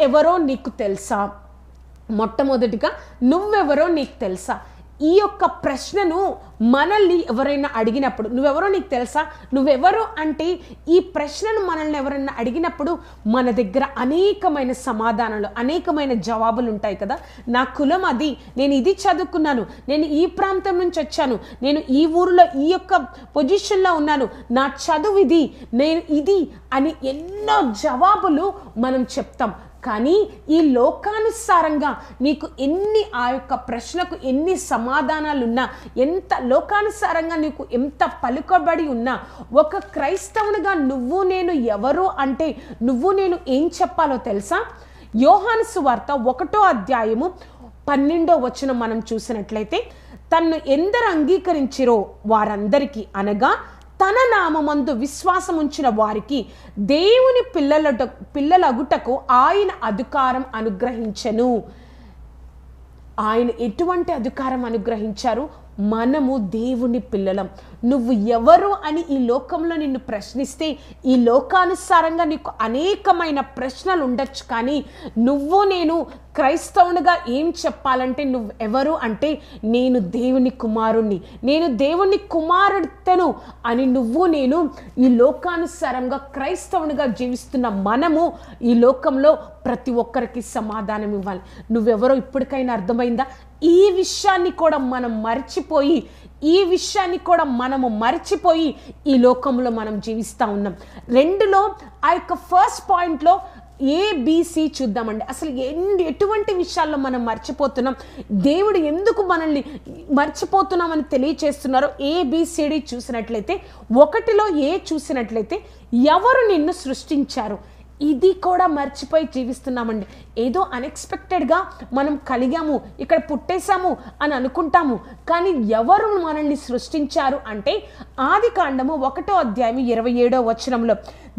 ఎవరో నీకు తెలుసా? మొట్టమొదటిగా నువ్వెవరో నీకు తెలుసా? ఈ యొక్క ప్రశ్నను మనల్ని ఎవరైనా అడిగినప్పుడు నువ్వెవరో నీకు తెలుసా? నువ్వెవరు అంటే ఈ ప్రశ్నను మనల్ని ఎవరైనా అడిగినప్పుడు మన దగ్గర అనేకమైన సమాధానాలు అనేకమైన జవాబులు ఉంటాయి కదా? నా కులం అది. నేను ఇది చదువుకున్నాను. నేను ఈ ప్రాంతం నుంచి వచ్చాను. నేను ఈ ఊరిలో ఈ యొక్క పొజిషన్లో ఉన్నాను. నా చదువు ఇది. నేను ఇది అని ఎన్నో జవాబులు మనం చెప్తాం. కానీ ఈ లోకానుసారంగా నీకు ఎన్ని ఆ యొక్క ప్రశ్నకు ఎన్ని సమాధానాలు ఉన్నా ఎంత లోకానుసారంగా నీకు ఎంత పలుకబడి ఉన్నా ఒక క్రైస్తవునిగా నువ్వు నేను ఎవరు అంటే నువ్వు నేను ఏం చెప్పాలో తెలుసా? యోహాను సువార్త ఒకటో అధ్యాయము పన్నెండో వచనం మనం చూసినట్లయితే తన్ను ఎందరు అంగీకరించిరో వారందరికీ అనగా తన నామందు విశ్వాసం ఉంచిన వారికి దేవుని పిల్లలట పిల్లలగుటకు ఆయన అధికారం అనుగ్రహించెను. ఆయన ఎటువంటి అధికారం అనుగ్రహించారు? మనము దేవుని పిల్లలం. నువ్వు ఎవరు అని ఈ లోకంలో నిన్ను ప్రశ్నిస్తే ఈ లోకానుసారంగా నీకు అనేకమైన ప్రశ్నలు ఉండొచ్చు. కానీ నువ్వు నేను క్రైస్తవునిగా ఏం చెప్పాలంటే నువ్వు ఎవరు అంటే నేను దేవుని కుమారుణ్ణి. నేను దేవుని కుమారుడితను అని నువ్వు నేను ఈ లోకానుసారంగా క్రైస్తవునిగా జీవిస్తున్న మనము ఈ లోకంలో ప్రతి ఒక్కరికి సమాధానం ఇవ్వాలి. నువ్వెవరో ఇప్పటికైనా అర్థమైందా? ఈ విషయాన్ని కూడా మనం మర్చిపోయి ఈ విషయాన్ని కూడా మనము మర్చిపోయి ఈ లోకంలో మనం జీవిస్తూ ఉన్నాం. రెండులో ఆ యొక్క ఫస్ట్ పాయింట్లో ఏబిసి చూద్దామండి. అసలు ఎన్ని ఎటువంటి విషయాల్లో మనం మర్చిపోతున్నాం? దేవుడు ఎందుకు మనల్ని మర్చిపోతున్నామని తెలియచేస్తున్నారో ఏబిసిడి చూసినట్లయితే ఒకటిలో ఏ చూసినట్లయితే ఎవరు నిన్ను సృష్టించారు? ఇది కూడా మర్చిపోయి జీవిస్తున్నామండి. ఏదో అన్ఎక్స్పెక్టెడ్గా మనం కలిగాము ఇక్కడ పుట్టేశాము అని అనుకుంటాము. కానీ ఎవరు మనల్ని సృష్టించారు అంటే ఆది కాండము ఒకటో అధ్యాయం ఇరవై ఏడో వచనంలో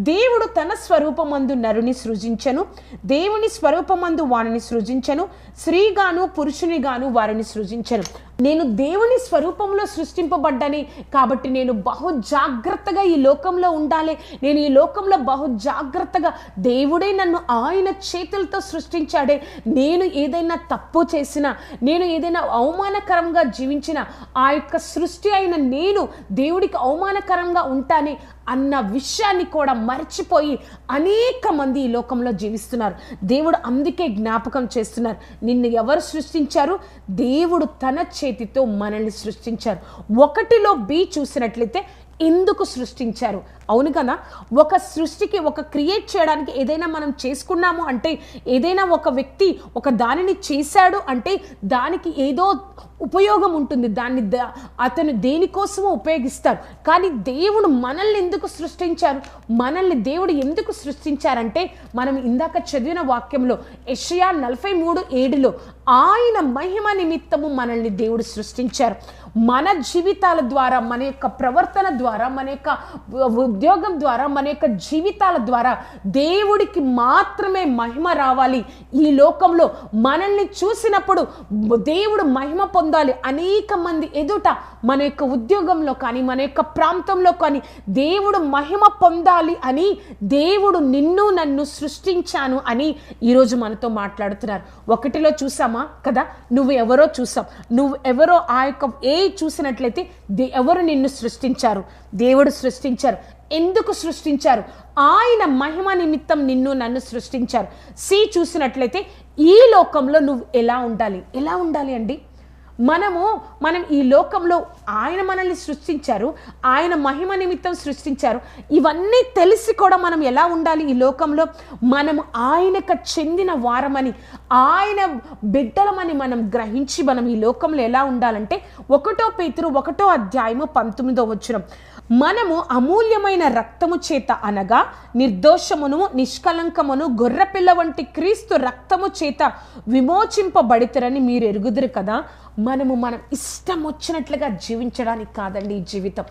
దేవుడు తన స్వరూపమందు నరుని సృజించను దేవుని స్వరూపమందు వారిని సృజించను స్త్రీగాను పురుషునిగాను వారిని సృజించను. నేను దేవుని స్వరూపంలో సృష్టింపబడ్డని కాబట్టి నేను బహు జాగ్రత్తగా ఈ లోకంలో ఉండాలి. నేను ఈ లోకంలో బహు జాగ్రత్తగా దేవుడే నన్ను ఆయన చేతులతో సృష్టించాడే. నేను ఏదైనా తప్పు చేసినా నేను ఏదైనా అవమానకరంగా జీవించిన ఆ యొక్క సృష్టి అయిన నేను దేవుడికి అవమానకరంగా ఉంటానే. అన్న విషయాన్ని కూడా మర్చిపోయి అనేక మంది ఈ లోకంలో జీవిస్తున్నారు. దేవుడు అందుకే జ్ఞాపకం చేస్తున్నారు. నిన్ను ఎవరు సృష్టించారు? దేవుడు తన చేతితో మనల్ని సృష్టించారు. ఒకటిలో బి చూసినట్లయితే ఎందుకు సృష్టించారు? అవును కదా? ఒక సృష్టికి ఒక క్రియేట్ చేయడానికి ఏదైనా మనం చేసుకున్నాము అంటే ఏదైనా ఒక వ్యక్తి ఒక దానిని చేశాడు అంటే దానికి ఏదో ఉపయోగం ఉంటుంది. దాన్ని అతను దేనికోసమో ఉపయోగిస్తారు. కానీ దేవుడు మనల్ని ఎందుకు సృష్టించారు? మనల్ని దేవుడు ఎందుకు సృష్టించారంటే మనం ఇందాక చదివిన వాక్యంలో యెషయా నలభై మూడు ఏడులో ఆయన మహిమ నిమిత్తము మనల్ని దేవుడు సృష్టించారు. మన జీవితాల ద్వారా మన యొక్క ప్రవర్తన ద్వారా మన యొక్క ఉద్యోగం ద్వారా మన యొక్క జీవితాల ద్వారా దేవుడికి మాత్రమే మహిమ రావాలి. ఈ లోకంలో మనల్ని చూసినప్పుడు దేవుడు మహిమ పొందాలి. అనేక మంది ఎదుట మన యొక్క ఉద్యోగంలో కానీ మన యొక్క ప్రాంతంలో కానీ దేవుడు మహిమ పొందాలి అని దేవుడు నిన్ను నన్ను సృష్టించాను అని ఈరోజు మనతో మాట్లాడుతున్నారు. ఒకటిలో చూసామా కదా? నువ్వు ఎవరో చూసాం. నువ్వు ఎవరో ఆ యొక్క ఏ చూసినట్లయితే దే- ఎవరు నిన్ను సృష్టించారు? దేవుడు సృష్టించారు. ఎందుకు సృష్టించారు? ఆయన మహిమ నిమిత్తం నిన్ను నన్ను సృష్టించారు. సి చూసినట్లయితే ఈ లోకంలో నువ్వు ఎలా ఉండాలి? ఎలా ఉండాలి అండి? మనము మనం ఈ లోకంలో ఆయన మనల్ని సృష్టించారు ఆయన మహిమ నిమిత్తం సృష్టించారు. ఇవన్నీ తెలిసి కూడా మనం ఎలా ఉండాలి ఈ లోకంలో? మనం ఆయనకు చెందిన వారమని ఆయన బిడ్డలమని మనం గ్రహించి మనం ఈ లోకంలో ఎలా ఉండాలంటే ఒకటో పేతురు ఒకటో అధ్యాయము పంతొమ్మిదో వచ్చిన మనము అమూల్యమైన రక్తము చేత అనగా నిర్దోషమును నిష్కలంకమును గొర్రెపిల్ల వంటి క్రీస్తు రక్తము చేత విమోచింపబడితరని మీరు ఎరుగుదురు కదా? మనము మనం ఇష్టం వచ్చినట్లుగా జీవించడానికి కాదండి ఈ జీవితం.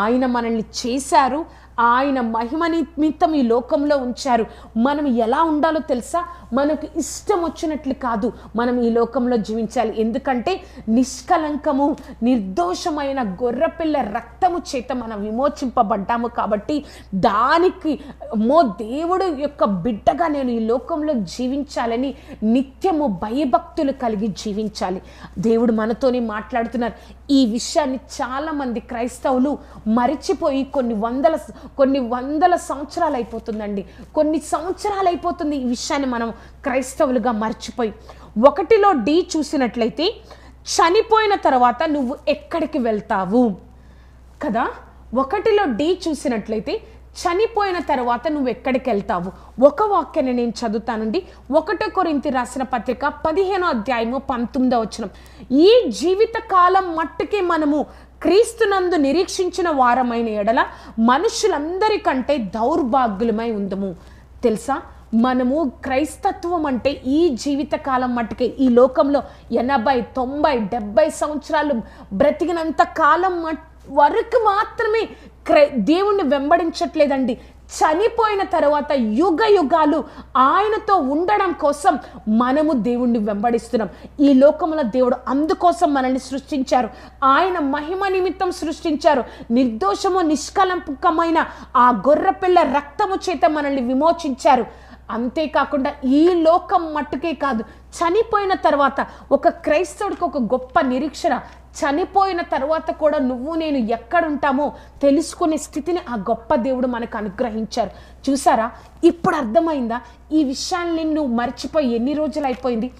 ఆయన మనల్ని చేశారు ఆయన మహిమ నిమిత్తం ఈ లోకంలో ఉంచారు. మనం ఎలా ఉండాలో తెలుసా? మనకు ఇష్టం వచ్చినట్లు కాదు మనం ఈ లోకంలో జీవించాలి. ఎందుకంటే నిష్కలంకము నిర్దోషమైన గొర్రెపిల్ల రక్తము చేత మనం విమోచింపబడ్డాము కాబట్టి దానికి మో దేవుడు యొక్క బిడ్డగా నేను ఈ లోకంలో జీవించాలని నిత్యము భయభక్తులు కలిగి జీవించాలి. దేవుడు మనతోనే మాట్లాడుతున్నారు. ఈ విషయాన్ని చాలామంది క్రైస్తవులు మరిచిపోయి కొన్ని వందల కొన్ని వందల సంవత్సరాలు అయిపోతుందండి కొన్ని సంవత్సరాలు అయిపోతుంది ఈ విషయాన్ని మనం క్రైస్తవులుగా మర్చిపోయి. ఒకటిలో డి చూసినట్లయితే చనిపోయిన తర్వాత నువ్వు ఎక్కడికి వెళ్తావు? కదా? ఒకటిలో డి చూసినట్లయితే చనిపోయిన తర్వాత నువ్వు ఎక్కడికి వెళ్తావు? ఒక వాక్యాన్ని నేను చదువుతానండి. ఒకటో కొరింతి రాసిన పత్రిక పదిహేనో అధ్యాయము పంతొమ్మిదో వచ్చిన ఈ జీవిత కాలం మట్టుకే మనము క్రీస్తునందు నిరీక్షించిన వారమైన ఎడల మనుషులందరికంటే దౌర్భాగ్యులమై ఉందము. తెలుసా? మనము క్రైస్తత్వం అంటే ఈ జీవితకాలం మట్టుకే ఈ లోకంలో ఎనభై తొంభై డెబ్బై సంవత్సరాలు బ్రతికినంత కాలం మట్ వరకు మాత్రమే క్రై దేవుణ్ణి వెంబడించట్లేదండి. చనిపోయిన తర్వాత యుగ యుగాలు ఆయనతో ఉండడం కోసం మనము దేవుణ్ణి వెంబడిస్తున్నాం. ఈ లోకంలో దేవుడు అందుకోసం మనల్ని సృష్టించారు. ఆయన మహిమ నిమిత్తం సృష్టించారు. నిర్దోషము నిష్కలంకమైన ఆ గొర్రెపిల్ల రక్తము చేత మనల్ని విమోచించారు. అంతేకాకుండా ఈ లోకం మట్టుకే కాదు చనిపోయిన తర్వాత ఒక క్రైస్తవుడికి ఒక గొప్ప నిరీక్షణ. చనిపోయిన తర్వాత కూడా నువ్వు నేను ఎక్కడుంటామో తెలుసుకునే స్థితిని ఆ గొప్ప దేవుడు మనకు అనుగ్రహించారు. చూసారా? ఇప్పుడు అర్థమైందా? ఈ విషయాన్ని నువ్వు మర్చిపోయి ఎన్ని రోజులు అయిపోయింది?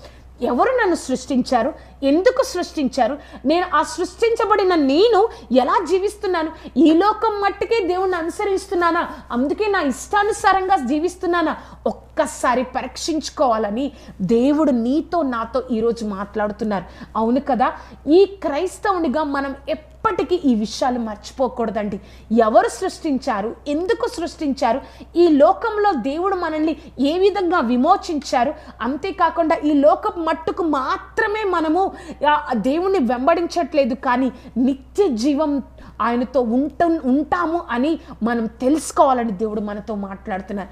ఎవరు నన్ను సృష్టించారు? ఎందుకు సృష్టించారు? నేను ఆ సృష్టించబడిన నేను ఎలా జీవిస్తున్నాను? ఈ లోకం మట్టుకే దేవుణ్ణి అనుసరిస్తున్నానా? అందుకే నా ఇష్టానుసారంగా జీవిస్తున్నానా? ఒక్కసారి పరీక్షించుకోవాలని దేవుడు నీతో నాతో ఈరోజు మాట్లాడుతున్నారు. అవును కదా? ఈ క్రైస్తవునిగా మనం ఎప్పటికీ ఈ విషయాలు మర్చిపోకూడదండి. ఎవరు సృష్టించారు? ఎందుకు సృష్టించారు? ఈ లోకంలో దేవుడు మనల్ని ఏ విధంగా విమోచించారు? అంతేకాకుండా ఈ లోకం మట్టుకు మాత్రమే మనము దేవుణ్ణి వెంబడించట్లేదు కానీ నిత్య జీవం ఆయనతో ఉంట ఉంటాము అని మనం తెలుసుకోవాలని దేవుడు మనతో మాట్లాడుతున్నారు.